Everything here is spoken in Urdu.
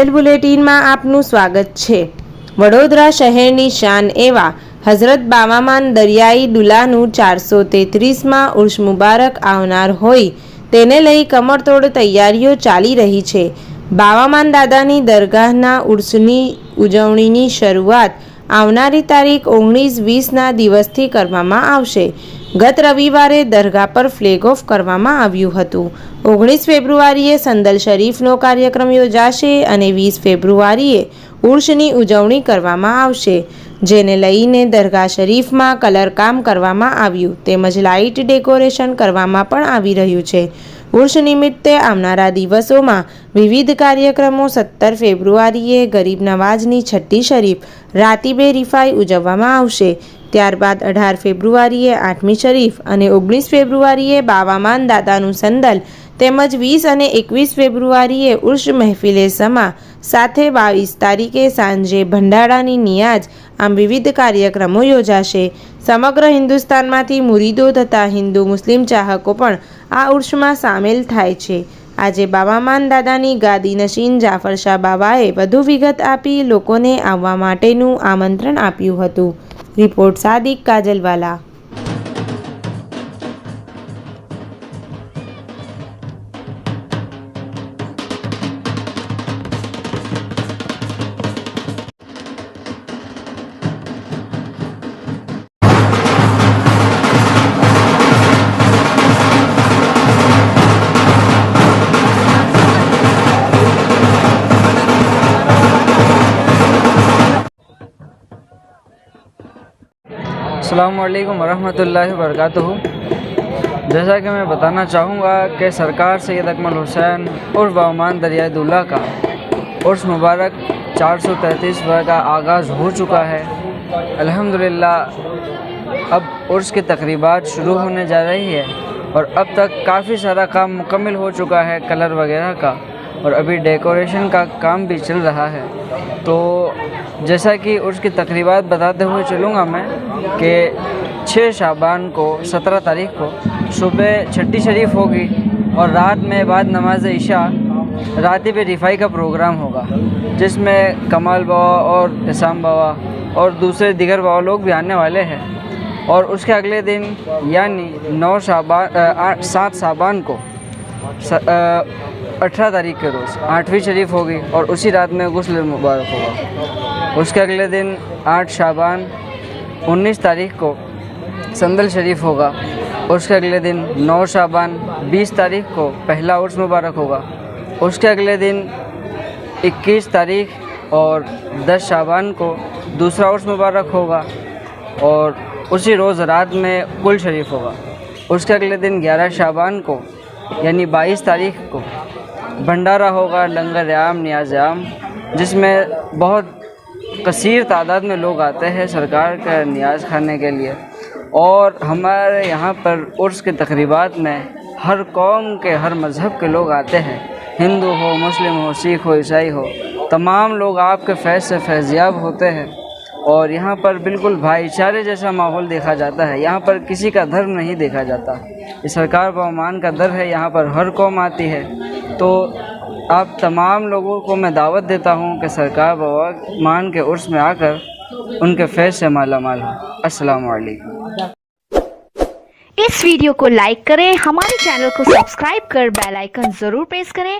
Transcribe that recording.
કાજલ બુલેટિનમાં આપનું સ્વાગત છે. વડોદરા શહેરની શાન એવા હઝરત બામામાન દરિયાઈ દુલાનું ચારસો તેત્રીસમાં ઉર્ષ મુબારક આવનાર હોય તેને લઈ કમરતોડ તૈયારીઓ ચાલી રહી છે. બાવામાન દાદાની દરગાહના ઉર્ષની ઉજવણીની શરૂઆત આવનારી તારીખ ઓગણીસ વીસના દિવસથી કરવામાં આવશે. ગત રવિવારે દરગાહ પર ફ્લેગ ઓફ કરવામાં આવ્યું હતું. ઓગણીસ ફેબ્રુઆરીએ સંદલ શરીફનો કાર્યક્રમ યોજાશે અને વીસ ફેબ્રુઆરીએ ઉર્ષની ઉજવણી કરવામાં આવશે, જેને લઈને દરગાહ શરીફમાં કલરકામ કરવામાં આવ્યું તેમજ લાઇટ ડેકોરેશન કરવામાં પણ આવી રહ્યું છે. ઉર્ષ નિમિત્તે આવનારા દિવસોમાં વિવિધ કાર્યક્રમો સત્તર ફેબ્રુઆરીએ ગરીબ નવાજની છઠ્ઠી શરીફ રાતીબે રિફાઈ ઉજવવામાં આવશે. ત્યારબાદ અઢાર ફેબ્રુઆરીએ આઠમી શરીફ અને ઓગણીસ ફેબ્રુઆરીએ બાવામાન દાદાનું સંદલ તેમજ વીસ અને એકવીસ ફેબ્રુઆરીએ ઉર્ષ મહેફિલે સમા સાથે બાવીસ તારીખે સાંજે ભંડારાની નિયાજ આમ વિવિધ કાર્યક્રમો યોજાશે. સમગ્ર હિન્દુસ્તાનમાંથી મુરીદો તથા હિન્દુ મુસ્લિમ ચાહકો પણ આ ઉર્ષમાં સામેલ થાય છે. આજે બાબામાન દાદાની ગાદી નશીન જાફર શાહ બાવાએ વધુ વિગત આપી લોકોને આવવા માટેનું આમંત્રણ આપ્યું હતું. રિપોર્ટ સાદિક કાજલવાલા. السلام علیکم ورحمۃ اللہ وبرکاتہ۔ جیسا کہ میں بتانا چاہوں گا کہ سرکار سید اکمل حسین اور وامان دریائے دلہ کا عرس مبارک چار سو تینتیس کا آغاز ہو چکا ہے۔ الحمدللہ، اب عرس کی تقریبات شروع ہونے جا رہی ہے اور اب تک کافی سارا کام مکمل ہو چکا ہے کلر وغیرہ کا۔ اور ابھی ڈیکوریشن کا کام بھی چل رہا ہے۔ تو جیسا کہ اس کی تقریبات بتاتے ہوئے چلوں گا میں کہ چھ شعبان کو، سترہ تاریخ کو صبح چھٹی شریف ہوگی اور رات میں بعد نماز عشاء پہ رفاعی کا پروگرام ہوگا، جس میں کمال بابا اور اسام بابا اور دوسرے دیگر بابا لوگ بھی آنے والے ہیں۔ اور اس کے اگلے دن یعنی نو شعبان سات شعبان کو اٹھارہ تاریخ کے روز آٹھویں شریف ہوگی اور اسی رات میں غسل مبارک ہوگا۔ اس کے اگلے دن آٹھ شابان انیس تاریخ کو سندل شریف ہوگا۔ اس کے اگلے دن نو شابان بیس تاریخ کو پہلا عرس مبارک ہوگا۔ اس کے اگلے دن اکیس تاریخ اور دس شابان کو دوسرا عرس مبارک ہوگا اور اسی روز رات میں گل شریف ہوگا۔ اس کے اگلے دن گیارہ شابان کو یعنی بائیس تاریخ کو بھنڈارا ہوگا، لنگر عام، نیاز عام، جس میں بہت کثیر تعداد میں لوگ آتے ہیں سرکار کا نیاز کھانے کے لیے۔ اور ہمارے یہاں پر عرس کے تقریبات میں ہر قوم کے، ہر مذہب کے لوگ آتے ہیں۔ ہندو ہو، مسلم ہو، سکھ ہو، عیسائی ہو، تمام لوگ آپ کے فیض سے فیضیاب ہوتے ہیں۔ اور یہاں پر بالکل بھائی چارے جیسا ماحول دیکھا جاتا ہے۔ یہاں پر کسی کا دھرم نہیں دیکھا جاتا۔ یہ سرکار بہمان کا در ہے۔ یہاں پر ہر قوم آتی ہے۔ تو آپ تمام لوگوں کو میں دعوت دیتا ہوں کہ سرکار بابا مان کے عرص میں آ کر ان کے فیض سے مالا مال ہو۔ السلام علیکم۔ اس ویڈیو کو لائک کریں، ہمارے چینل کو سبسکرائب کر بیل آئیکن ضرور پریس کریں۔